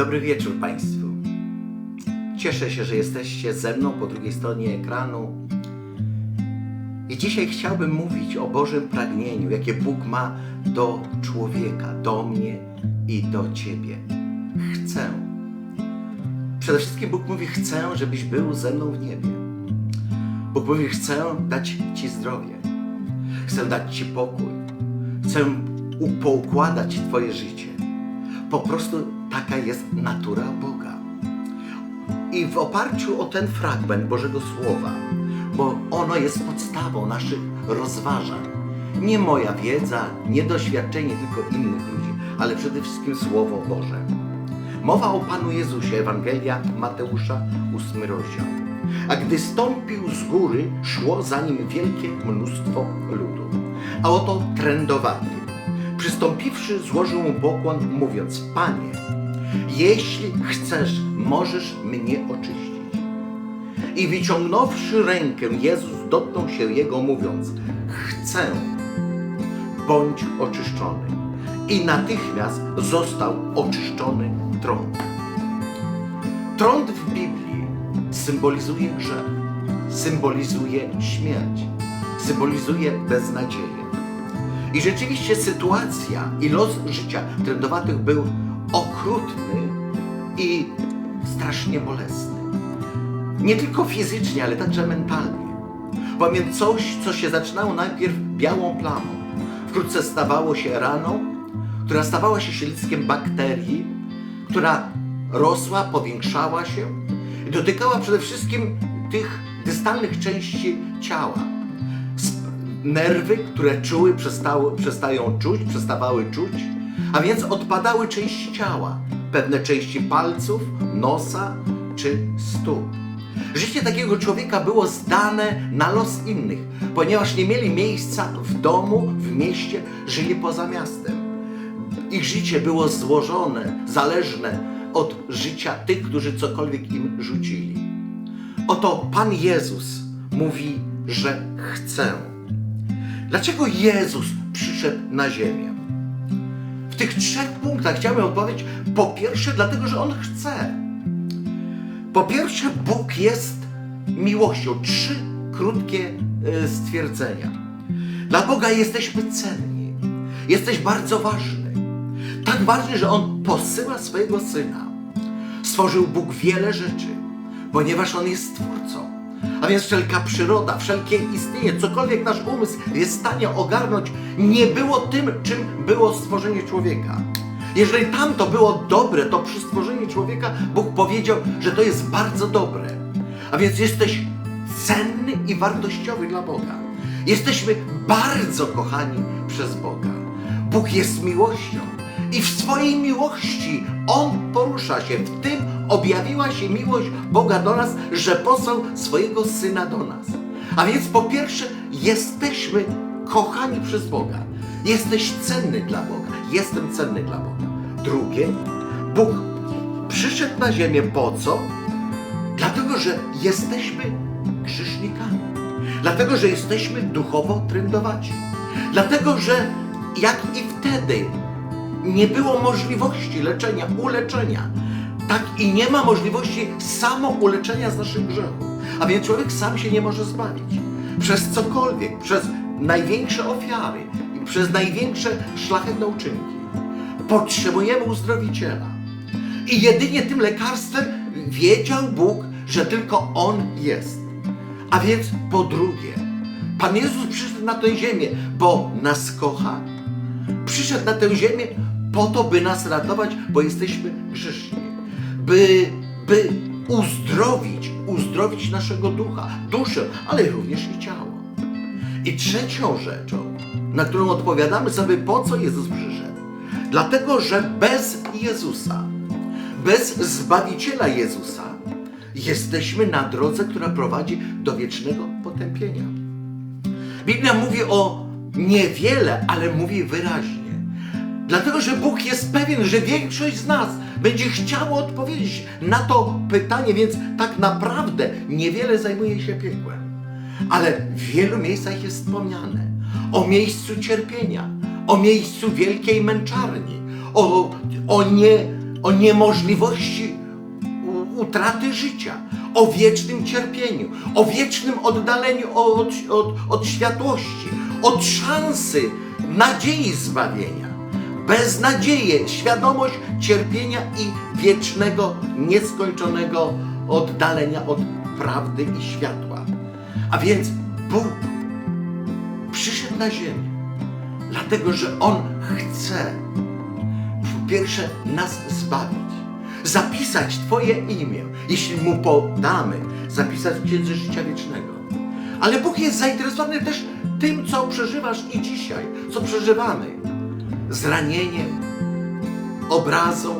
Dobry wieczór Państwu. Cieszę się, że jesteście ze mną po drugiej stronie ekranu. I dzisiaj chciałbym mówić o Bożym pragnieniu, jakie Bóg ma do człowieka, do mnie i do Ciebie. Chcę. Przede wszystkim Bóg mówi: Chcę, żebyś był ze mną w niebie. Bóg mówi: Chcę dać Ci zdrowie. Chcę dać Ci pokój. Chcę poukładać Twoje życie. Po prostu taka jest natura Boga. I w oparciu o ten fragment Bożego Słowa, bo ono jest podstawą naszych rozważań, nie moja wiedza, nie doświadczenie tylko innych ludzi, ale przede wszystkim Słowo Boże. Mowa o Panu Jezusie, Ewangelia Mateusza, 8 rozdział. A gdy stąpił z góry, szło za nim wielkie mnóstwo ludu. A oto trędowaty, przystąpiwszy, złożył mu pokłon, mówiąc: Panie, jeśli chcesz, możesz mnie oczyścić. I wyciągnąwszy rękę, Jezus dotknął się jego, mówiąc: Chcę, bądź oczyszczony. I natychmiast został oczyszczony trąd. Trąd w Biblii symbolizuje grzech, symbolizuje śmierć, symbolizuje beznadzieję. I rzeczywiście sytuacja i los życia trędowatych był okrutny i strasznie bolesny. Nie tylko fizycznie, ale także mentalnie. Bowiem coś, co się zaczynało najpierw białą plamą, wkrótce stawało się raną, która stawała się siedliskiem bakterii, która rosła, powiększała się i dotykała przede wszystkim tych dystalnych części ciała. Nerwy, które czuły, przestały, przestają czuć, przestawały czuć, a więc odpadały części ciała, pewne części palców, nosa czy stóp. Życie takiego człowieka było zdane na los innych, ponieważ nie mieli miejsca w domu, w mieście, żyli poza miastem. Ich życie było złożone, zależne od życia tych, którzy cokolwiek im rzucili. Oto Pan Jezus mówi, że chce. Dlaczego Jezus przyszedł na ziemię? Tych trzech punktach chciałbym odpowiedzieć. Po pierwsze, dlatego, że On chce. Po pierwsze, Bóg jest miłością. Trzy krótkie e, stwierdzenia. Dla Boga jesteśmy cenni. Jesteś bardzo ważny. Tak ważny, że On posyła swojego Syna. Stworzył Bóg wiele rzeczy, ponieważ On jest Stwórcą. A więc wszelka przyroda, wszelkie istnienie, cokolwiek nasz umysł jest w stanie ogarnąć, nie było tym, czym było stworzenie człowieka. Jeżeli tamto było dobre, to przy stworzeniu człowieka Bóg powiedział, że to jest bardzo dobre. A więc jesteś cenny i wartościowy dla Boga. Jesteśmy bardzo kochani przez Boga. Bóg jest miłością i w swojej miłości On porusza się. W tym objawiła się miłość Boga do nas, że posłał swojego Syna do nas. A więc po pierwsze, jesteśmy kochani przez Boga. Jesteś cenny dla Boga. Jestem cenny dla Boga. Drugie, Bóg przyszedł na ziemię po co? Dlatego, że jesteśmy grzesznikami. Dlatego, że jesteśmy duchowo trędowaci. Dlatego, że jak i wtedy nie było możliwości leczenia, uleczenia, tak i nie ma możliwości samouleczenia z naszych grzechów. A więc człowiek sam się nie może zbawić. Przez cokolwiek, przez największe ofiary i przez największe szlachetne uczynki. Potrzebujemy uzdrowiciela. I jedynie tym lekarstwem wiedział Bóg, że tylko On jest. A więc po drugie, Pan Jezus przyszedł na tę ziemię, bo nas kocha. Przyszedł na tę ziemię po to, by nas ratować, bo jesteśmy grzeszni. By, by uzdrowić, uzdrowić naszego ducha, duszę, ale również i ciało. I trzecią rzeczą, na którą odpowiadamy sobie, po co Jezus przyszedł. Dlatego, że bez Jezusa, bez Zbawiciela Jezusa, jesteśmy na drodze, która prowadzi do wiecznego potępienia. Biblia mówi o niewiele, ale mówi wyraźnie. Dlatego, że Bóg jest pewien, że większość z nas będzie chciało odpowiedzieć na to pytanie, więc tak naprawdę niewiele zajmuje się piekłem. Ale w wielu miejscach jest wspomniane o miejscu cierpienia, o miejscu wielkiej męczarni, o, o nie o niemożliwości utraty życia, o wiecznym cierpieniu, o wiecznym oddaleniu od, od, od światłości, od szansy, nadziei zbawienia. Beznadzieję, świadomość cierpienia i wiecznego, nieskończonego oddalenia od prawdy i światła. A więc Bóg przyszedł na ziemię, dlatego że On chce po pierwsze nas zbawić, zapisać Twoje imię, jeśli Mu podamy, zapisać w Księdze Życia Wiecznego. Ale Bóg jest zainteresowany też tym, co przeżywasz i dzisiaj, co przeżywamy. Zranieniem, obrazą,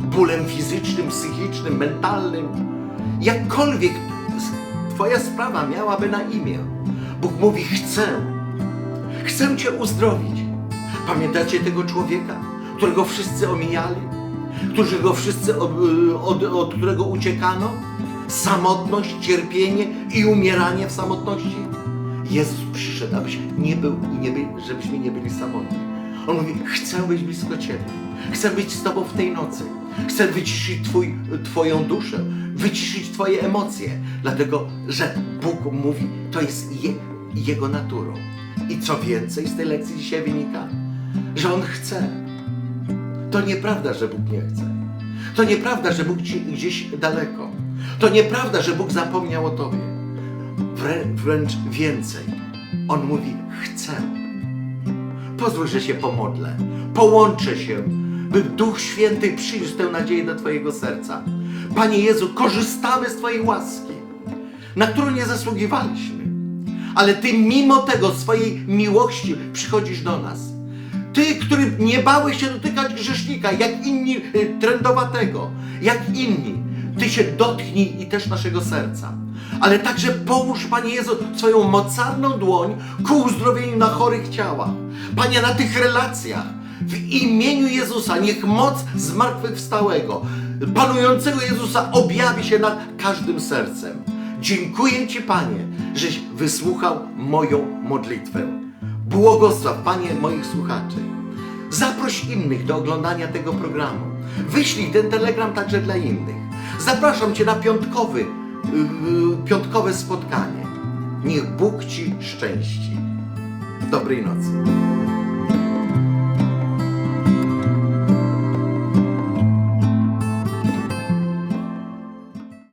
bólem fizycznym, psychicznym, mentalnym. Jakkolwiek Twoja sprawa miałaby na imię. Bóg mówi: Chcę, chcę Cię uzdrowić. Pamiętacie tego człowieka, którego wszyscy omijali? Którego wszyscy, od, od, od którego uciekano? Samotność, cierpienie i umieranie w samotności? Jezus przyszedł, abyś nie był i nie byli, żebyśmy nie byli samotni. On mówi, chcę być blisko Ciebie. Chcę być z Tobą w tej nocy. Chcę wyciszyć twój, Twoją duszę, wyciszyć Twoje emocje. Dlatego, że Bóg mówi, to jest je, Jego naturą. I co więcej z tej lekcji dzisiaj wynika? Że On chce. To nieprawda, że Bóg nie chce. To nieprawda, że Bóg ci gdzieś daleko. To nieprawda, że Bóg zapomniał o Tobie. Wrę, wręcz więcej. On mówi, chcę. Pozwól, że się pomodlę. Połączę się, by Duch Święty przyniósł tę nadzieję do Twojego serca. Panie Jezu, korzystamy z Twojej łaski, na którą nie zasługiwaliśmy. Ale Ty mimo tego swojej miłości przychodzisz do nas. Ty, który nie bałeś się dotykać grzesznika, jak inni y, trędowatego, jak inni. Ty się dotknij i też naszego serca. Ale także połóż, Panie Jezu, swoją mocarną dłoń ku uzdrowieniu na chorych ciałach. Panie, na tych relacjach. W imieniu Jezusa niech moc zmartwychwstałego, panującego Jezusa objawi się nad każdym sercem. Dziękuję Ci, Panie, żeś wysłuchał moją modlitwę. Błogosław, Panie, moich słuchaczy. Zaproś innych do oglądania tego programu. Wyślij ten telegram także dla innych. Zapraszam Cię na piątkowy, yy, piątkowe spotkanie. Niech Bóg Ci szczęści. Dobrej nocy.